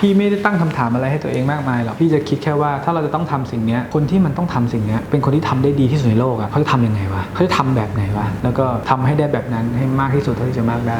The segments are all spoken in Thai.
พี่ไม่ได้ตั้งคำถามอะไรให้ตัวเองมากมายหรอกพี่จะคิดแค่ว่าถ้าเราจะต้องทำสิ่งนี้คนที่มันต้องทำสิ่งนี้เป็นคนที่ทำได้ดีที่สุดในโลกอะเขาจะทำยังไงวะเขาจะทำแบบไหนวะแล้วก็ทำให้ได้แบบนั้นให้มากที่สุดเท่าที่จะมากได้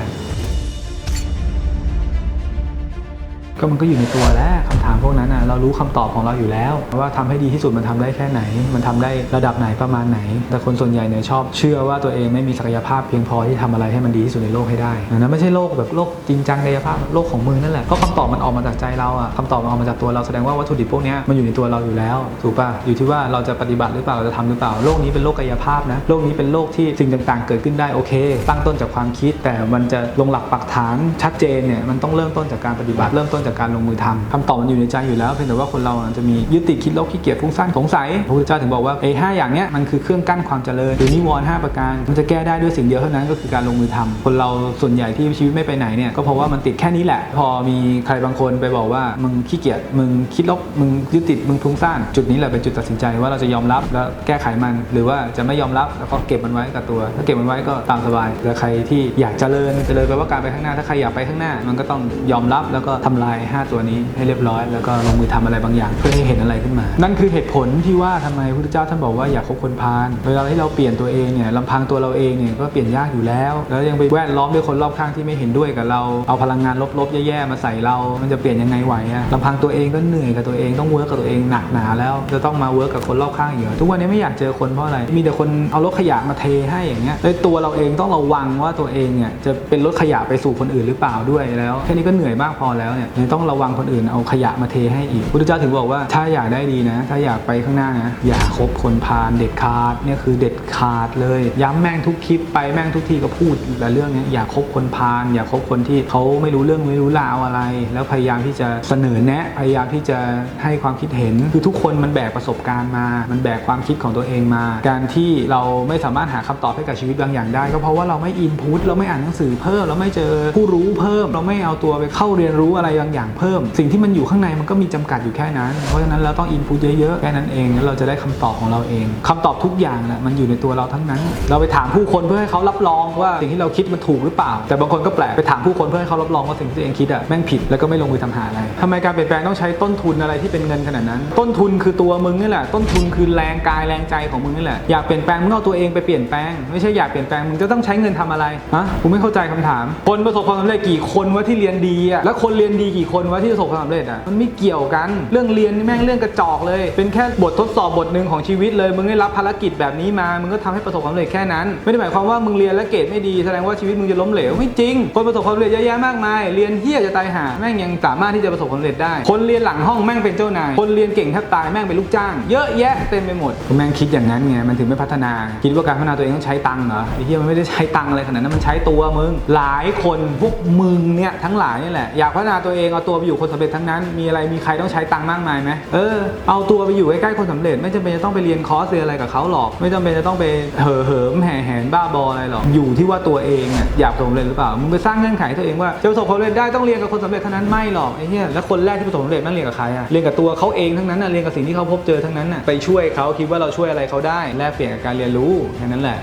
ก็มันก็อยู่ในตัวแล้วคำถามพวกนั้นอะเรารู้คำตอบของเราอยู่แล้ว ว่าทำให้ดีที่สุดมันทำได้แค่ไหน มันทำได้ระดับไหนประมาณไหน แต่คนส่วนใหญ่เนี่ยชอบเชื่อว่าตัวเองไม่มีศักยภาพเพียงพอที่ทำอะไรให้มันดีที่สุดในโลกให้ได้นนั้นไม่ใช่โลกแบบโลกจริงจังกายภาพโลกของมือนั่นแหละเพราะคำตอบมันออกมาจากใจเราอะคำตอบมันออกมาจากตัวเราแสดงว่าวัตถุดิบพวกนี้มันอยู่ในตัวเราอยู่แล้วถูกป่ะอยู่ที่ว่าเราจะปฏิบัติหรือเปล่าเราจะทำหรือเปล่าโลกนี้เป็นโลกกายภาพนะโลกนี้เป็นโลกที่สิ่งต่างๆ เกิดขึ้นได้โอเค ตั้งต้นจากความคิด แต่มันจะลงหลักปักฐานชัดเจนเนี่ยมันต้องเริ่มต้นจากการปฏิบัติเริ่มต้นจากการลงมือทำคำตอบมันอยู่ในใจอยู่แล้วเพียงแต่ว่าคนเราจะมียึดติดคิดลบขี้เกียจฟุ้งซ่านสงสัยพระพุทธเจ้าถึงบอกว่าไอ้ห้าอย่างเนี้ยมันคือเครื่องกั้นความเจริญหรือนิวรณ์ห้าประการมันจะแก้ได้ด้วยสิ่งเดียวเท่านั้นก็คือการลงมือทำคนเราส่วนใหญ่ที่ชีวิตไม่ไปไหนเนี่ยก็เพราะว่ามันติดแค่นี้แหละ พอมีใครบางคนไปบอกว่ามึงขี้เกียจมึงคิดลบมึงยึดติดมึงฟุ้งซ่านจุดนี้แหละเป็นจุดตัดสินใจว่าเราจะยอมรับแล้วแก้ไขมัน หรือว่าจะไม่ยอมรับแล้วก็เก็บมันไว้กับตัว ถ้าเก็บมันไว้ก็ตามสบายแต่ใครที่อยากเจริญเจริญแปลว่าการไปข้างหน้าถ้าใครอยากไปข้างหน้า มันก็ต้องยอมรับแล้วก็ทำลาย5 ตัวนี้ให้เรียบร้อย แล้วก็ลงมือทำอะไรบางอย่าง เพื่อให้เห็นอะไรขึ้นมา นั่นคือเหตุผลที่ว่าทำไมพระพุทธเจ้าท่านบอกว่าอยากคบคนพาลเวลาที่เราเปลี่ยนตัวเองเนี่ยลำพังตัวเราเองเนี่ยก็เปลี่ยนยากอยู่แล้ว แล้วยังไปแวดล้อมด้วยคนรอบข้างที่ไม่เห็นด้วยกับเราเอาพลังงานลบๆแย่ๆมาใส่เรา มันจะเปลี่ยนยังไงไหวอะลำพังตัวเองก็เหนื่อยกับตัวเองต้องเวิร์กกับตัวเองหนักหนาแล้วจะต้องมาเวิร์กกับคนรอบข้างอีกเหรอทุกวันนี้ไม่อยากเจอคนเพราะอะไรมีแต่คนเอารถขยะมาเทให้อย่างเงี้ยแล้วตัวเราเองต้องระวังว่าตัวเองเนี่ยจะเป็นรถขยะไปสู่คนอื่นหรือเปล่าด้วยแล้วแค่นี้ก็เหนื่อยมากพอแล้วเนี่ยต้องระวังคนอื่นเอาขยะมาเทให้อีกพุทธเจ้าถึงบอกว่าถ้าอยากได้ดีนะ ถ้าอยากไปข้างหน้านะอย่าคบคนพาลเด็ดขาดเนี่ยคือเด็ดขาดเลย ย้ำแม่งทุกคลิปไปแม่งทุกทีก็พูดแต่เรื่องนี้อย่าคบคนพาลอย่าคบคนที่เขาไม่รู้เรื่องไม่รู้ราวอะไร แล้วพยายามที่จะเสนอแนะพยายามที่จะให้ความคิดเห็นคือทุกคนมันแบกประสบการณ์มา มันแบกความคิดของตัวเองมา การที่เราไม่สามารถหาคำตอบให้กับชีวิตบางอย่างได้ ก็เพราะว่าเราไม่อินพุตเราไม่อ่านหนังสือเพิ่มเราไม่เจอผู้รู้เพิ่ม เราไม่เอาตัวไปเข้าเรียนรู้อะไรบางอย่างเพิ่ม สิ่งที่มันอยู่ข้างในมันก็มีจำกัดอยู่แค่นั้น เพราะฉะนั้นเราต้องอินพุตเยอะๆ แค่นั้นเองแล้วเราจะได้คำตอบของเราเองคำตอบทุกอย่างแหละมันอยู่ในตัวเราทั้งนั้น เราไปถามผู้คนเพื่อให้เขารับรองว่าสิ่งที่เราคิดมันถูกหรือเปล่า แต่บางคนก็แปลกไปถามผู้คนเพื่อให้เขารับรองว่าสิ่งที่ตัวเองคิดอะแม่งผิดแล้วก็ไม่ลงมือทำหาอะไรทำไมการเปลี่ยนแปลงต้องใช้ต้นทุนอะไรที่เป็นเงินขนาดนั้น ต้นทุนคือตัวมึงนี่แหละ ต้นทุนคือแรงกายแรงใจของมึงนี่แหละอยากเปลี่ยนแปลงมึงเอาตัวเองไปเปลี่ยนแปลงไม่ใช่อยากเปลี่ยนแปลงมึงจะต้องใช้เงินทำอะไรฮะกูไม่เข้าใจคำถาม คนประสบความสำเร็จกี่คนวะที่เรียนดีอะแล้วคนเรียนดีกีี่คนวะที่ประสบความสำเร็จอะมันไม่เกี่ยวกัน เรื่องเรียนนี่แม่งเรื่องกระจอกเลย เป็นแค่บททดสอบบทหนึ่งของชีวิตเลย มึงได้รับภารกิจแบบนี้มา มึงก็ทำให้ประสบความสำเร็จแค่นั้น ไม่ได้หมายความว่ามึงเรียนแล้วเกรดไม่ดีแสดงว่าชีวิตมึงจะล้มเหลวไม่จริง คนประสบความสำเร็จเยอะแยะมากมาย เรียนเฮี้ยจะตายหาแม่งยังสามารถที่จะประสบความสำเร็จได้ คนเรียนหลังห้องแม่งเป็นเจ้านาย คนเรียนเก่งแทบตายแม่งเป็นลูกจ้าง เยอะแยะเต็มไปหมดแม่งคิดอย่างนั้นไงมันถึงไม่พัฒนาคิดว่าการพัฒนาตัวเองต้องใช้ตังค์เหรอไอ้เหี้ยมันไม่ได้ใช้ตังค์อะไรขนาดนั้นมันใช้ตัวมึงหลายคนพวกมึงเนี่ยทั้งหลายนี่แหละอยากพัฒนาตัวเองเอาตัวไปอยู่คนสำเร็จทั้งนั้น มีอะไรมีใครต้องใช้ตังค์มากมายไหมเออเอาตัวไปอยู่ใกล้ๆคนสำเร็จ ไม่จำเป็นจะต้องไปเรียนคอร์สเรียนอะไรกับเขาหรอก ไม่จำเป็นจะต้องไปเห่อเหิมแห่แหนบ้าบออะไรหรอกอยู่ที่ว่าตัวเองเนี่ยอยากประสบความสำเร็จหรือเปล่ามึงไปสร้างเงื่อนไขตัวเองว่าจะประสบความสำเร็จได้ต้องเรียนกับคนสำเร็จเท่านั้นไม่หรอกไอ้เหี้ยแล้วคนแรกที่ประสบความสำเร็จแม่งเรียนกับใครอะเรียนกับตัวเขาเองทั้งนั้นอะเรียนกับสิ่งที่เขาพบเจอทั้งนั้นอะไปช่วยเขาคิดว่าเราช่วยอะไรเขาได้แลกเปลี่ยนกับการเรียนรู้แค่นั้นแหละ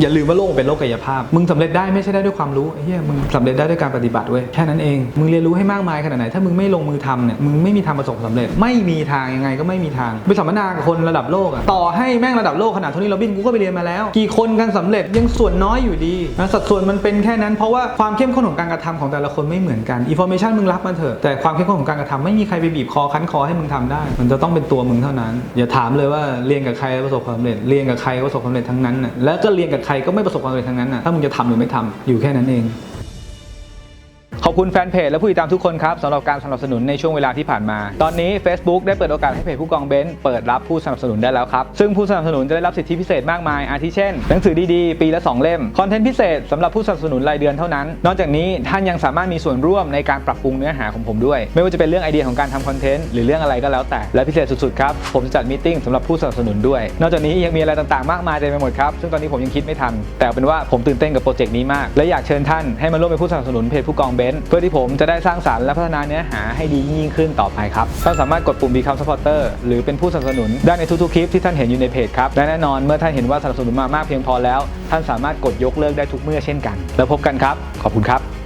อย่าลืมว่าโลกเป็นโลกกายภาพ มึงสำเร็จได้ไม่ใช่ได้ด้วยความรู้ไอ้เหี้ยมึงสำเร็จได้ด้วยการปฏิบัติเว้ยแค่นั้นเอง มึงเรียนรู้ให้มากมายขนาดไหน ถ้ามึงไม่ลงมือทำเนี่ยมึงไม่มีทางประสบความสำเร็จ ไม่มีทางยังไงก็ไม่มีทางไปสัมมนากับคนระดับโลกอะต่อให้แม่งระดับโลกขนาดโทนี่โรบินกูก็ไปเรียนมาแล้ว กี่คนกันสำเร็จยังส่วนน้อยอยู่ดีนะสัดส่วนมันเป็นแค่นั้นเพราะว่าความเข้มข้นของการกระทำของแต่ละคนไม่เหมือนกันอินโฟเมชันมึงรับมาเถอะแต่ความเข้มข้นของการกระทำไม่มีใครไปบีบคอคั้นคอให้มึงทำได้ มันจะต้องเป็นตัวมึงเท่านั้น อย่าถามเลยว่าเรียนกับใครประสบความสำเร็จเรียนกับใครประสบความสำเร็จทั้งนั้นน่ะแล้วก็เรียนกับใครก็ไม่ประสบความสำเร็จทั้งนั้นน่ะถ้ามึงจะทำหรือไม่ทำอยู่แค่นั้นเอง ขอบคุณแฟนเพจและผู้ติดตามทุกคนครับสำหรับการสนับสนุนในช่วงเวลาที่ผ่านมา ตอนนี้ Facebook ได้เปิดโอกาสให้เพจผู้กองเบนซ์เปิดรับผู้สนับสนุนได้แล้วครับ ซึ่งผู้สนับสนุนจะได้รับสิทธิพิเศษมากมาย อาทิเช่น หนังสือดีๆ ปีละ 2 เล่ม คอนเทนต์พิเศษสำหรับผู้สนับสนุนรายเดือนเท่านั้น นอกจากนี้ท่านยังสามารถมีส่วนร่วมในการปรับปรุงเนื้อหาของผมด้วย ไม่ว่าจะเป็นเรื่องไอเดียของการทำคอนเทนต์หรือเรื่องอะไรก็แล้วแต่ และพิเศษสุดๆครับ ผมจะจัดมีติ้งสำหรับผู้สนับสนุนด้วย นอกจากนี้ยังมีอะไรต่างๆ มากมายเต็มไปหมดครับ ซึ่งตอนนี้ผมยังคิดไม่ทัน แต่เป็นว่าผมตื่นเต้นกับโปรเจกต์นี้มาก และอยากเชิญท่านให้มาร่วมเป็นผู้สนับสนุนเพจผู้กองเบนซ์เพื่อที่ผมจะได้สร้างสรรค์และพัฒนาเนื้อหาให้ดียิ่งขึ้นต่อไปครับ ท่านสามารถกดปุ่ม Become Supporter หรือเป็นผู้สนับสนุนได้ในทุกๆคลิปที่ท่านเห็นอยู่ในเพจครับ และแน่นอนเมื่อท่านเห็นว่าสนับสนุนมามากเพียงพอแล้ว ท่านสามารถกดยกเลิกได้ทุกเมื่อเช่นกัน แล้วพบกันครับ ขอบคุณครับ